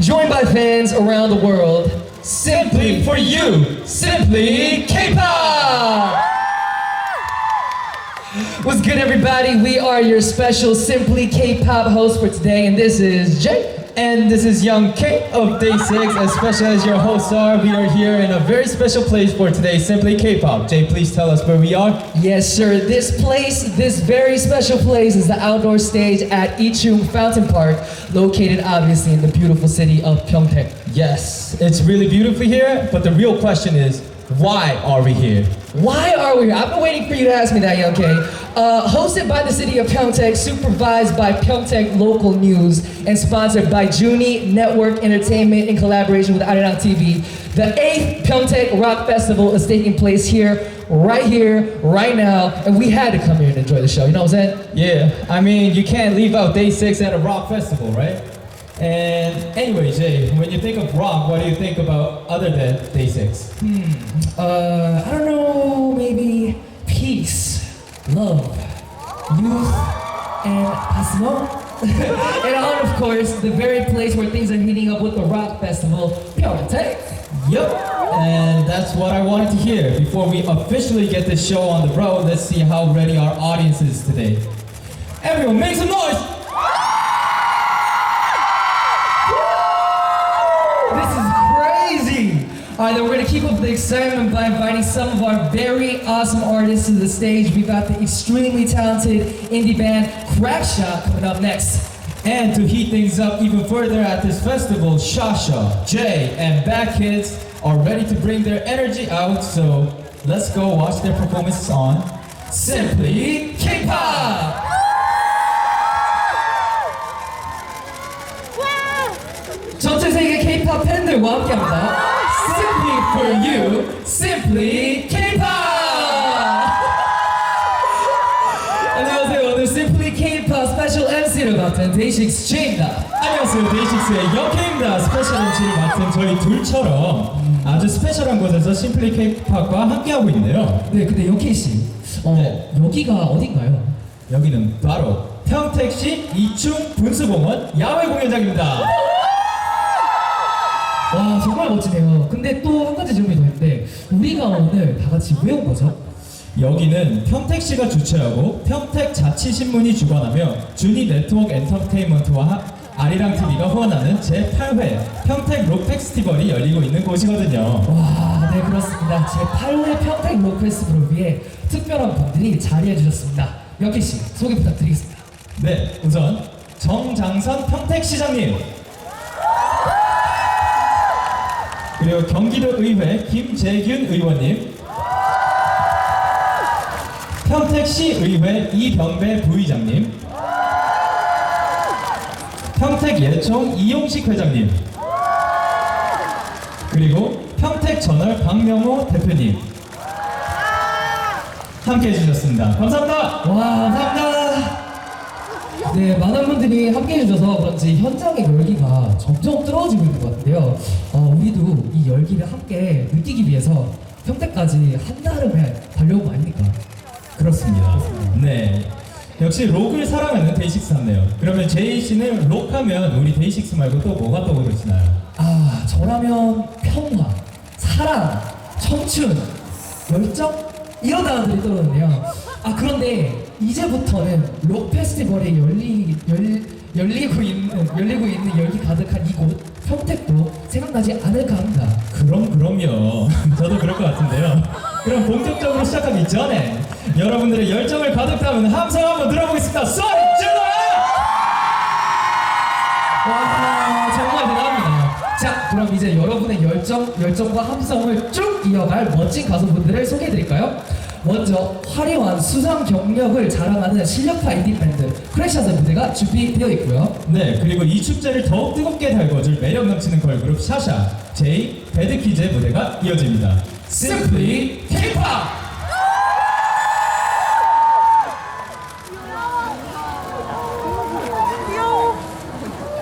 Joined by fans around the world, Simply for you, simply K-pop. What's good, everybody? We are your special Simply K-pop host for today, and this is Jay. And this is Young K of Day 6. As special as your hosts are, we are here in a very special place for today, Simply K-pop. Jay, please tell us where we are. Yes, sir. This place, this very special place, is the outdoor stage at Ichung Fountain Park, located obviously in the beautiful city of Pyeongtaek. Yes, it's really beautiful here, but the real question is, why are we here? Why are we here? I've been waiting for you to ask me that, Young K. Uh, hosted by the city of Pyeongtaek, supervised by Pyeongtaek Local News, and sponsored by Juni Network Entertainment in collaboration with Arirang TV, the 8th Pyeongtaek Rock Festival is taking place here, right here, right now, and we had to come here and enjoy the show. You know what I'm saying? Yeah, I mean, you can't leave out Day 6 at a rock festival, right? And anyway, Jay, when you think of rock, what do you think about other than Day 6? Hmm. Uh, I don't know, maybe peace, love, youth, and possible. and on, of course, the very place where things are heating up with the rock festival, Pyeongtaek. Yep, and that's what I wanted to hear. Before we officially get this show on the road, let's see how ready our audience is today. Everyone, make some noise! crazy! Alright, then we're gonna keep up the excitement by inviting some of our very awesome artists to the stage. We've got the extremely talented indie band Crackshot coming up next. And to heat things up even further at this festival, Shasha, Jay, and Bad Kids are ready to bring their energy out, so let's go watch their performances on Simply K-pop! 전체 세계 K-pop 팬들과 함께합니다. For you, Simply K-pop. 안녕하세요. 오늘 Simply K-pop 스페셜 MC를 맡은 데이식스 J입니다. 안녕하세요 데이식스의 영케입니다 스페셜 MC를 맡은 저희 둘처럼 아주 스페셜한 곳에서 심플리 K-팝과 함께하고 있는데요 네, 근데 여키 씨, 어, 네. 여기가 어딘가요? 여기는 바로 평택시 이충 분수공원 야외 공연장입니다 와 정말 멋지네요. 근데 또 한 가지 질문이 더 있는데 우리가 오늘 다 같이 왜 온 거죠? 여기는 평택시가 주최하고 평택 자치신문이 주관하며 주니 네트워크 엔터테인먼트와 하- 아리랑 TV가 후원하는 제8회 평택 록 페스티벌이 열리고 있는 곳이거든요. 와, 네 그렇습니다. 제 8회 평택 록 페스티벌을 위해 특별한 분들이 자리해 주셨습니다. 여키 씨 소개 부탁드리겠습니다. 네, 우선 정장선 평택시장님 그리고 경기도 의회 김재균 의원님 평택시 의회 이병배 부의장님 평택예총 이용식 회장님 그리고 평택저널 박명호 대표님 함께 해주셨습니다. 감사합니다. 와, 감사합니다. 네, 많은 분들이 함께 해주셔서 그런지 현장의 열기가 점점 뜨거워지고 있는 것 같은데요. 어, 우리도 이 열기를 함께 느끼기 위해서 평택까지 한달음에 달려온 거 아닙니까? 그렇습니다. 네. 역시 록을 사랑하는 데이식스 같네요. 그러면 제이 씨는 록하면 우리 데이식스 말고 또 뭐가 떠오르시나요? 아, 저라면 평화, 사랑, 청춘, 열정 이런 단어들이 떠오르는데요. 아 그런데 이제부터는 록 페스티벌이 열리 열 열리고 있는 열리고 있는 열기 가득한 이곳 평택도 생각나지 않을까 합니다. 그럼 그럼요. 저도 그럴 것 같은데요. 그럼 본격적으로 시작하기 전에 여러분들의 열정을 가득 담은 함성 한번 들어보겠습니다. 소리 질러! 와 정말 대단합니다. 자 그럼 이제 여러분의 열정 열정과 함성을 쭉 이어갈 멋진 가수분들을 소개해드릴까요? 먼저 화려한 수상 경력을 자랑하는 실력파 인디 밴드 크래셔스 무대가 준비되어 있고요. 네, 그리고 이 축제를 더욱 뜨겁게 달궈줄 매력 넘치는 걸그룹 샤샤, 제이, 배드키즈의 무대가 이어집니다. Simply K-pop.